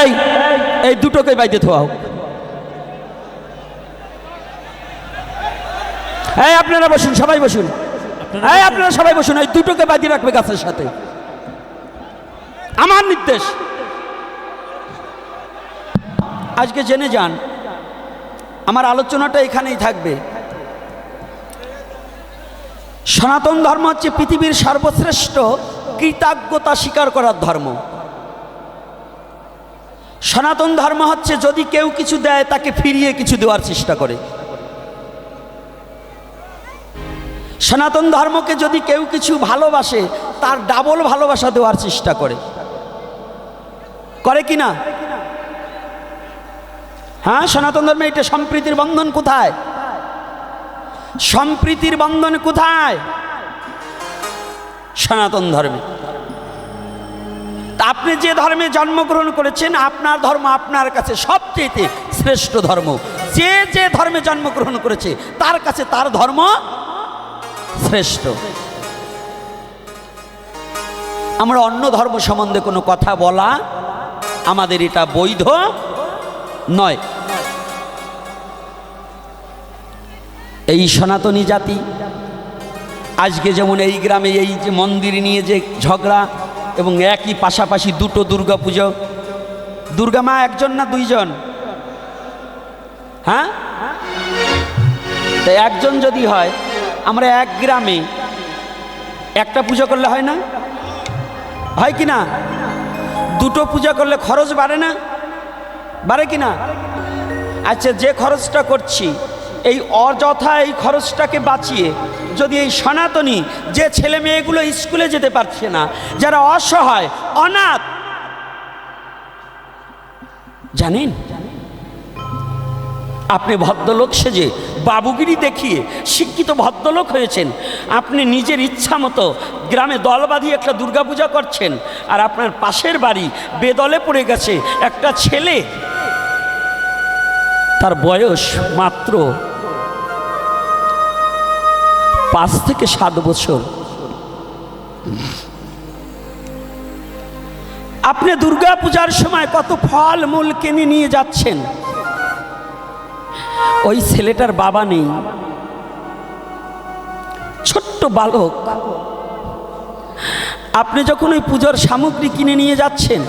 এই এই দুটোকে বাইতে থোয়া হোক এই আপনারা বসুন সবাই বসুন। এই আপনারা সবাই বসুন এই দুটোকে বাঁধিয়ে রাখবে গাছের সাথে। আমার নির্দেশ। আজকে জেনে যান আমার আলোচনাটা এখানেই থাকবে। সনাতন ধর্ম হচ্ছে পৃথিবীর সর্বশ্রেষ্ঠ কৃতজ্ঞতা স্বীকার করার ধর্ম। সনাতন ধর্ম হচ্ছে যদি কেউ কিছু দেয়, তাকে ফিরিয়ে কিছু দেওয়ার চেষ্টা করে। সনাতন ধর্মকে যদি কেউ কিছু ভালোবাসে, তার ডাবল ভালোবাসা দেওয়ার চেষ্টা করে। করে কি না? হ্যাঁ সনাতন ধর্মে এটা সম্প্রীতির বন্ধন কোথায়? সম্প্রীতির বন্ধন কোথায়? সনাতন ধর্মে। আপনি যে ধর্মে জন্মগ্রহণ করেছেন, আপনার ধর্ম আপনার কাছে সবচেয়ে শ্রেষ্ঠ ধর্ম। যে যে ধর্মে জন্মগ্রহণ করেছে, তার কাছে তার ধর্ম শ্রেষ্ঠ। আমরা অন্য ধর্ম সম্বন্ধে কোনো কথা বলা আমাদের এটা বৈধ নয়। এই সনাতনী জাতি, আজকে যেমন এই গ্রামে এই যে মন্দির নিয়ে যে ঝগড়া এবং একই পাশাপাশি দুটো দুর্গা পুজো। দুর্গা মা একজন না দুইজন? হ্যাঁ? তো একজন যদি হয়, আমরা এক গ্রামে একটা পুজো করলে হয় না? হয় কি না? দুটো পূজা করলে খরচ বাড়ে না? বাড়ে কি না? আচ্ছা যে খরচটা করছি, এই অযথা এই খরচটাকে বাঁচিয়ে যদি এই সনাতনী যে ছেলে মেয়েগুলো স্কুলে যেতে পারছে না, যারা অসহায়, অনাথ, জানেন? আপনি ভদ্রলোক সেজে বাবুগিরি দেখিয়ে শিক্ষিত ভদ্রলোক হয়েছেন। আপনি নিজের ইচ্ছা মতো গ্রামে দল বাঁধিয়ে একটা দুর্গাপূজা করছেন আর আপনার পাশের বাড়ি বেদলে পড়ে গেছে একটা ছেলে। তার বয়স মাত্র পাঁচ থেকে সাত বছর। আপনি দুর্গা পূজার সময় কত ফল মূল কিনে নিয়ে যাচ্ছেন? ওই ছেলেটার বাবা নেই। ছোট্ট বালক। আপনি যখন ওই পুজোর সামগ্রী কিনে নিয়ে যাচ্ছেন,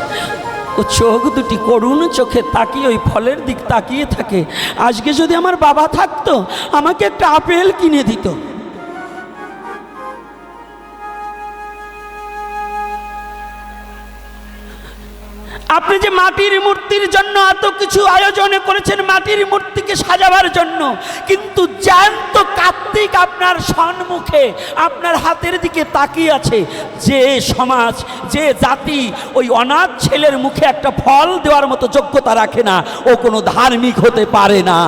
ও চোখ দুটি করুণ চোখে তাকিয়ে ওই ফলের দিক তাকিয়ে থাকে। আজকে যদি আমার বাবা থাকতো, আমাকে একটা আপেল কিনে দিত। আপনি যে মাটির মূর্তির জন্য এত কিছু আয়োজন করেছেন, মাটির মূর্তিকে সাজাবার জন্য, কিন্তু জ্যান্ত কার্তিক আপনার সম্মুখে, আপনার হাতের দিকে তাকিয়ে আছে। যে সমাজ, যে জাতি, ওই অনাথ ছেলের মুখে একটা ফল দেওয়ার মতো যোগ্যতা রাখে না, ও কোনো ধার্মিক হতে পারে না।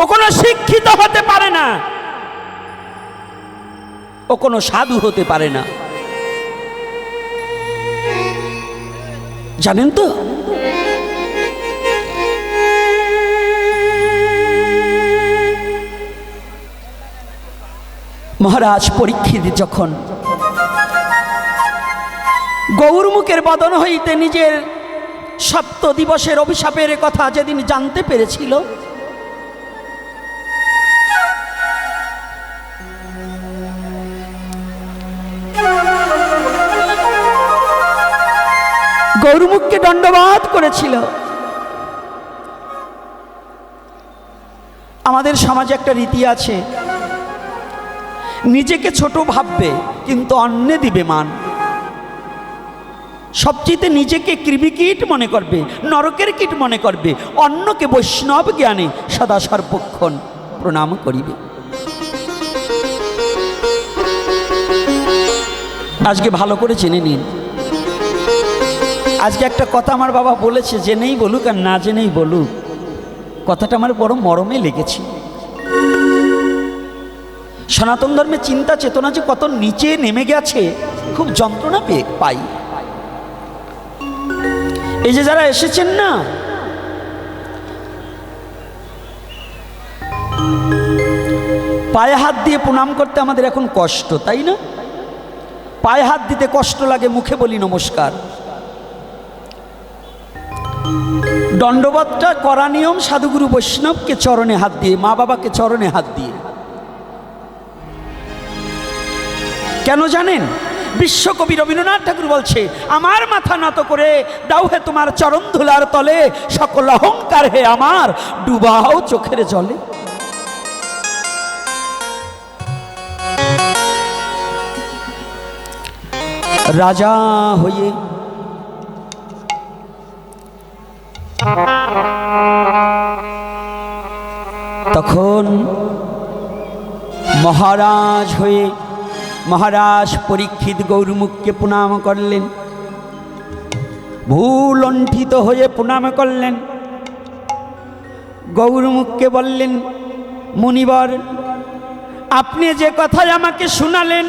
ও কোনো শিক্ষিত হতে পারে না। ও কোনো সাধু হতে পারে না। জানেন তো? মহারাজ পরীক্ষিত যখন গৌরমুখের বদন হইতে নিজের সপ্ত দিবসের অভিশাপের কথা যেদিন জানতে পেরেছিল গৌরমুখকে দণ্ডবাদ করেছিল। আমাদের সমাজে একটা রীতি আছে, নিজেকে ছোট ভাববে কিন্তু অন্যে দিবে মান। সবচেয়ে নিজেকে কৃমিকীট মনে করবে, নরকের কীট মনে করবে, অন্যকে বৈষ্ণব জ্ঞানে সদা সর্বক্ষণ প্রণাম করিবে। আজকে ভালো করে জেনে নিন। আজকে একটা কথা আমার বাবা বলেছে জেনেই বলুক আর না জেনেই বলুক, কথাটা আমার বড় মরমে লেগেছে। সনাতন ধর্মের চিন্তা চেতনা যে কত নিচে নেমে গেছে, খুব যন্ত্রণা পেয়ে পাই। এই যে যারা এসেছেন না, পায়ে হাত দিয়ে প্রণাম করতে আমাদের এখন কষ্ট, তাই না? পায়ে হাত দিতে কষ্ট লাগে, মুখে বলি নমস্কার। দণ্ডবতটা করা নিয়ম, সাধুগুরু বৈষ্ণবকে চরণে হাত দিয়ে, মা বাবাকে চরণে হাত দিয়ে। কেন জানেন? বিশ্বকবি রবীন্দ্রনাথ ঠাকুর বলছে, আমার মাথা নত করে দাও হে তোমার চরণ ধুলার তলে, সকল অহংকার হে আমার, ডুবাও চোখের জলে। রাজা হয়ে তখন মহারাজ হয়ে মহারাজ পরীক্ষিত গৌরমুখকে প্রণাম করলেন। ভুলণ্ঠিত হয়ে প্রণাম করলেন। গৌরমুখকে বললেন, মুনিবর, আপনি যে কথায় আমাকে শোনালেন,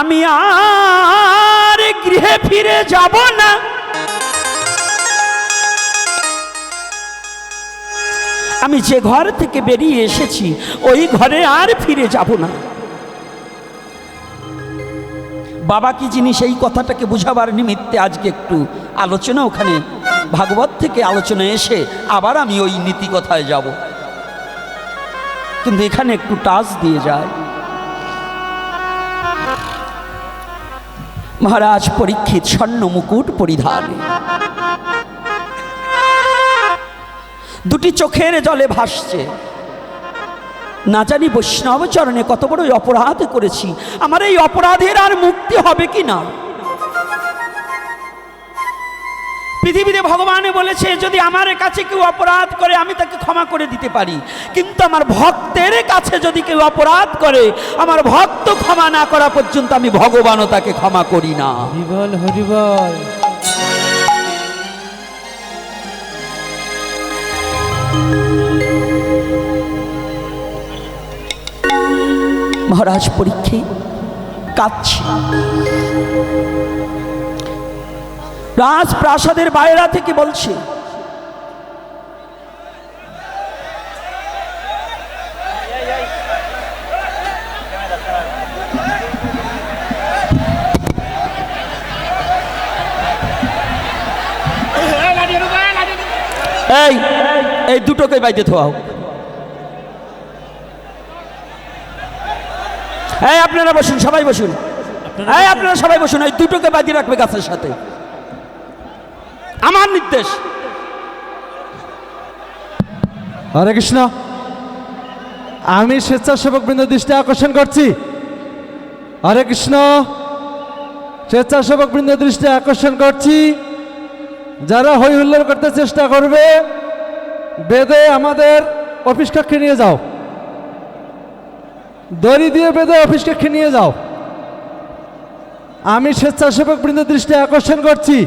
আমি আর গৃহে ফিরে যাব না। আমি যে ঘর থেকে বেরিয়ে এসেছি, ওই ঘরে আর ফিরে যাব না। বাবা কি জিনিস এই কথাটাকে বুঝাবার নিমিত্তে আজকে একটু আলোচনা ওখানে? ভাগবত থেকে আলোচনা এসে আবার আমি ওই নীতি কথায় যাব। কিন্তু এখানে একটু টাচ দিয়ে যায় মহারাজ পরীক্ষিত স্বর্ণ মুকুট পরিধানে। দুটি চোখের জলে ভাসছে। না জানি বৈষ্ণব চরণে কত বড় অপরাধ করেছি। আমার এই অপরাধের আর মুক্তি হবে কি না? পৃথিবীতে ভগবানে বলেছে, যদি আমার কাছে কেউ অপরাধ করে, আমি তাকে ক্ষমা করে দিতে পারি। কিন্তু আমার ভক্তের কাছে যদি কেউ অপরাধ করে, আমার ভক্ত ক্ষমা না করা পর্যন্ত আমি ভগবানও তাকে ক্ষমা করি না। হরিবল হরিবল। মহারাজ পরীক্ষে কাঁদছে। রাজপ্রাসাদের বাইরা থেকে বলছে এই এই দুটোকে বাইতে থোয়াও। এই আপনারা বসুন সবাই বসুন। হ্যাঁ আপনারা সবাই বসুন এই দুটোকে বাঁধিয়ে রাখবে গাছের সাথে। আমার নির্দেশ। হরে কৃষ্ণ। আমি স্বেচ্ছাসেবক বৃন্দ দৃষ্টি আকর্ষণ করছি। হরে কৃষ্ণ। স্বেচ্ছাসেবক বৃন্দ দৃষ্টি আকর্ষণ করছি। যারা হৈ হুল্লোড় করতে চেষ্টা করবে বেদে আমাদের অফিস কক্ষে নিয়ে যাও। দড়ি দিয়ে বেঁধে অফিস কক্ষে নিয়ে যাও। আমি স্বেচ্ছাসেবক বৃন্দ দৃষ্টি আকর্ষণ করছি।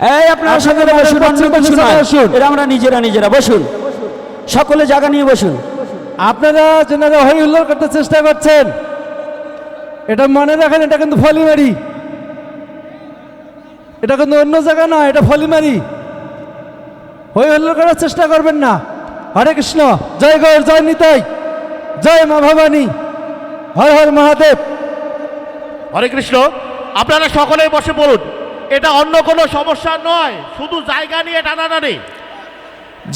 এই আপনারা সকলে বসুন বসুন। এরা আমরা নিজেরা নিজেরা বসুন। সকলে জায়গা নিয়ে বসুন। আপনারা যেনারা হই হুল্লোড় করতে চেষ্টা করছেন। এটা মনে রাখেন এটা কিন্তু ফলিমারি। এটা কিন্তু অন্য জায়গা নয় এটা ফলিমারি। হই হুল্লোড় করার চেষ্টা করবেন না। হরে কৃষ্ণ জয় গৌর জয় নিতাই জয় মা ভবানী হর হর মহাদেব। হরে কৃষ্ণ আপনারা সকলেই বসে পড়ুন। এটা অন্য কোনো সমস্যা নয় শুধু জায়গা নিয়ে টানাটানি।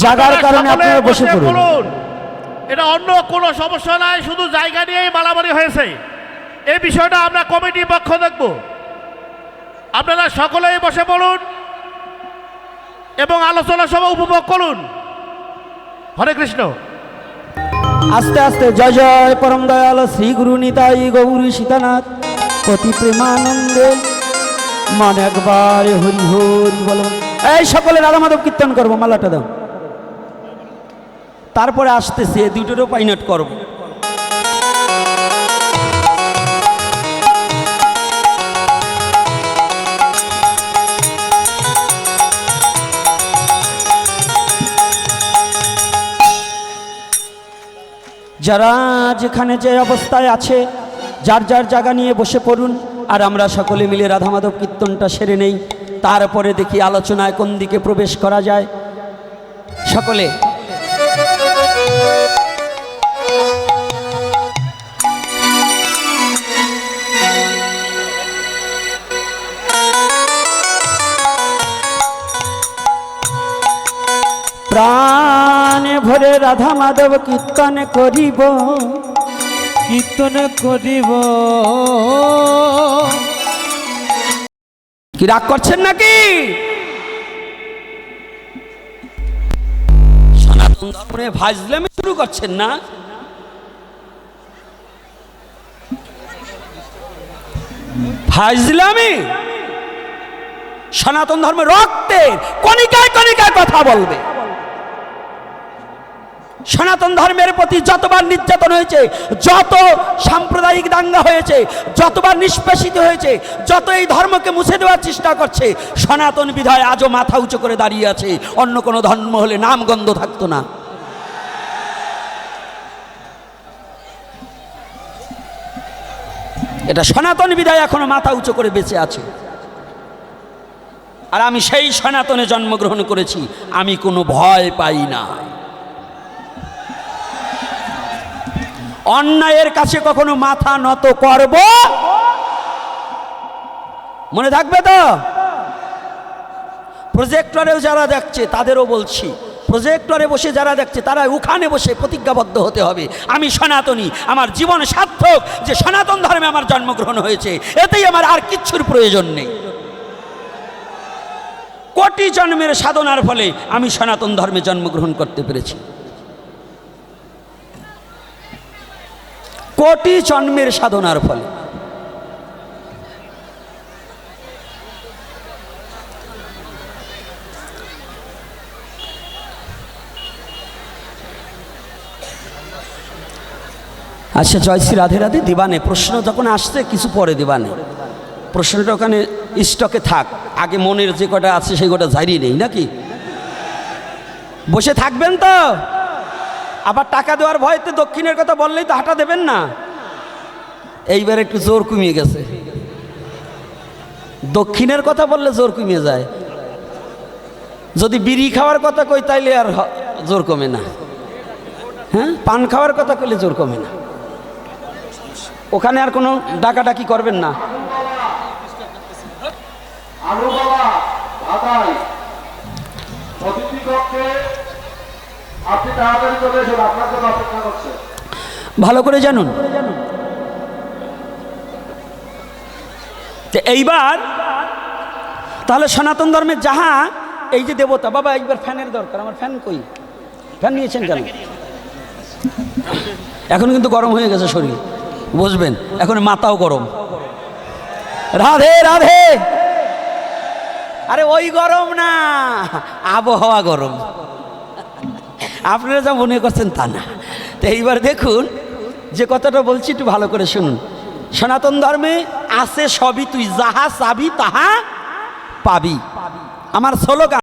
জাগার কারণে আপনারা বসে পড়ুন। এটা অন্য কোনো সমস্যা নাই শুধু জায়গা নিয়েই মারামারি হয়েছে। এই বিষয়টা আমরা কমিটির পক্ষ দেখব। আপনারা সকলেই বসে পড়ুন এবং আলোচনা সভা উপভোগ করুন। হরে কৃষ্ণ। আস্তে আস্তে জয় জয় পরম দয়াল শ্রী গুরু নিতাই গৌরী সীতানাথ। অতি প্রেমানন্দে মন একবার হরি হরি বল। এই সকলে রাধা মাধব কীর্তন করব, মালাটা দাও। তারপরে আসতেছে দুটোরও পাইনট করব। যারা যেখানে যে অবস্থায় আছে, যার যার জায়গা নিয়ে বসে পড়ুন, আর আমরা সকলে মিলে রাধা মাধব কীর্তনটা সেরে নেই। তারপরে দেখি আলোচনায় কোন দিকে প্রবেশ করা যায়। সকলে ভরে রাধা মাধব কীর্তন করিব। কীর্তন করিব। কি রাগ করছেন নাকি? সনাতন ধর্মে ভাজলামে শুরু করছেন না? ফাজলামি সনাতন ধর্মে রক্তের কণিকায় কণিকায় কথা বলবে। সনাতন ধর্মের প্রতি যতবার নির্যাতন হয়েছে, যত সাম্প্রদায়িক দাঙ্গা হয়েছে, যতবার নিষ্পেষিত হয়েছে যত এই ধর্মকে মুছে দেওয়ার চেষ্টা করছে, সনাতন বিধায় আজও মাথা উঁচু করে দাঁড়িয়ে আছে। অন্য কোনো ধর্ম হলে নামগন্ধ থাকতো না। এটা সনাতন বিধায় এখনও মাথা উঁচু করে বেঁচে আছে। আর আমি সেই সনাতনে জন্মগ্রহণ করেছি, আমি কোনো ভয় পাই না অন্যায়ের কাছে কখনো মাথা নত করব? মনে থাকবে তো? প্রজেক্টরেও যারা দেখছে, তাদেরও বলছি প্রজেক্টরে বসে যারা দেখছে, তারা ওখানে বসে প্রতিজ্ঞাবদ্ধ হতে হবে। আমি সনাতনী, আমার জীবন সার্থক, যে সনাতন ধর্মে আমার জন্মগ্রহণ হয়েছে, এতেই আমার আর কিচ্ছুর প্রয়োজন নেই। কোটি জন্মের সাধনার ফলে আমি সনাতন ধর্মে জন্মগ্রহণ করতে পেরেছি। কোটি জন্মের সাধনার ফলে। আচ্ছা জয়শ্রী রাধে রাধে, দিবানে প্রশ্ন যখন আসছে, কিছু পরে দিবানে। প্রশ্নটা ওখানে স্টকে থাক। আগে মনের যে কটা আছে, সেই কটা জারিয়ে নেই, নাকি? বসে থাকবেন তো? আবার টাকা দেওয়ার ভয়তে দক্ষিণের কথা বললেই তো হাঁটা দেবেন না। এইবার একটু জোর কমিয়ে গেছে। দক্ষিণের কথা বললে জোর কমিয়ে যায়। যদি বিড়ি খাওয়ার কথা কই তাইলে আর জোর কমে না। হ্যাঁ? পান খাওয়ার কথা কইলে জোর কমে না। ওখানে আর কোনো ডাকাডাকি করবেন না। আলু বাবা ভালো করে জানুন। এইবার, তাহলে সনাতন ধর্মের যাহা, এই যে দেবতা, বাবা একবার ফ্যানের দরকার, আমার ফ্যান কই? ফ্যান নিয়েছেন কেন? এখন কিন্তু গরম হয়ে গেছে শরীর, বুঝবেন? এখন মাথাও গরম। রাধে রাধে! আরে ওই গরম না, আবহাওয়া গরম। আপনারা যা মনে করছেন তা না। তো এইবার দেখুন, যে কথাটা বলছি একটু ভালো করে শুনুন। সনাতন ধর্মে আছে সবই, তুই যাহা চাবি তাহা পাবি। আমার স্লোগান